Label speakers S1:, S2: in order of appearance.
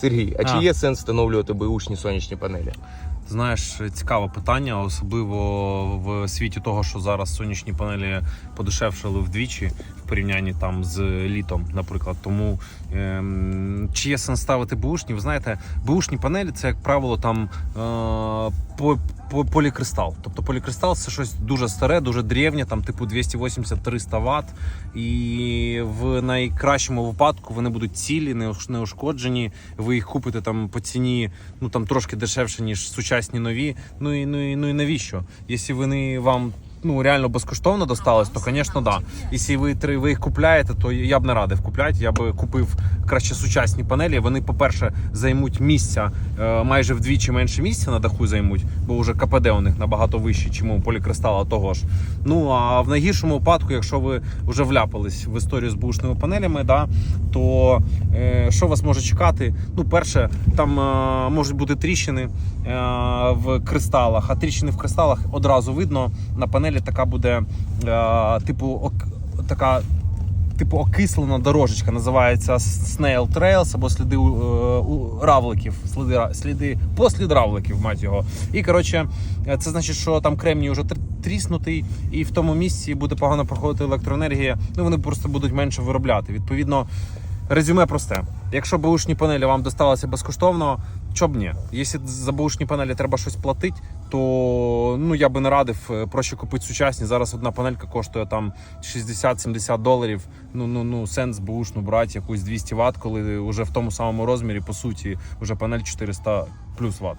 S1: Сергій, а чи є сенс встановлювати беушні сонячні панелі?
S2: Знаєш, цікаве питання, особливо в світі того, що зараз сонячні панелі подешевшали вдвічі порівнянні там з літом, наприклад. Тому ем, чи є сенс ставити бушні? Ви знаєте, бушні панелі це, як правило, там е, по, по, полікристал. Тобто полікристал це щось дуже старе, дуже древнє, там типу 280-300 Вт. І в найкращому випадку вони будуть цілі, не ушкоджені. Ви їх купите там по ціні, ну там трошки дешевше, ніж сучасні нові. Ну і ну і ну і навіщо? Якщо вони вам ну реально безкоштовно достались, то звісно, да. Якщо ви три ви їх купляєте, то я б не радив купляти. Я би купив краще сучасні панелі. Вони, по-перше, займуть місця е, майже вдвічі менше місця на даху займуть, бо вже КПД у них набагато вище, чим у полікристала того ж. Ну а в найгіршому випадку, якщо ви вже вляпались в історію з бушними панелями, да, то е, що вас може чекати? Ну, перше, там е, можуть бути тріщини е, в кристалах, а тріщини в кристалах одразу видно. На панелі така буде е, типу така. Типу окислена дорожечка, називається Snail Trails або сліди е, у равликів, сліди, сліди послід равликів, мать його. І коротше, е, це значить, що там кремній вже тріснутий, і в тому місці буде погано проходити електроенергія. Ну вони просто будуть менше виробляти. Відповідно, резюме просте. Якщо бушні панелі вам досталися безкоштовно, б ні. Якщо за бушні панелі треба щось платити, то ну я би не радив е, проще купити сучасні. Зараз одна панелька коштує там 60-70 доларів. Ну ну ну сенс бушну брати якусь 200 Вт, коли вже в тому самому розмірі, по суті, вже панель 400 плюс Вт.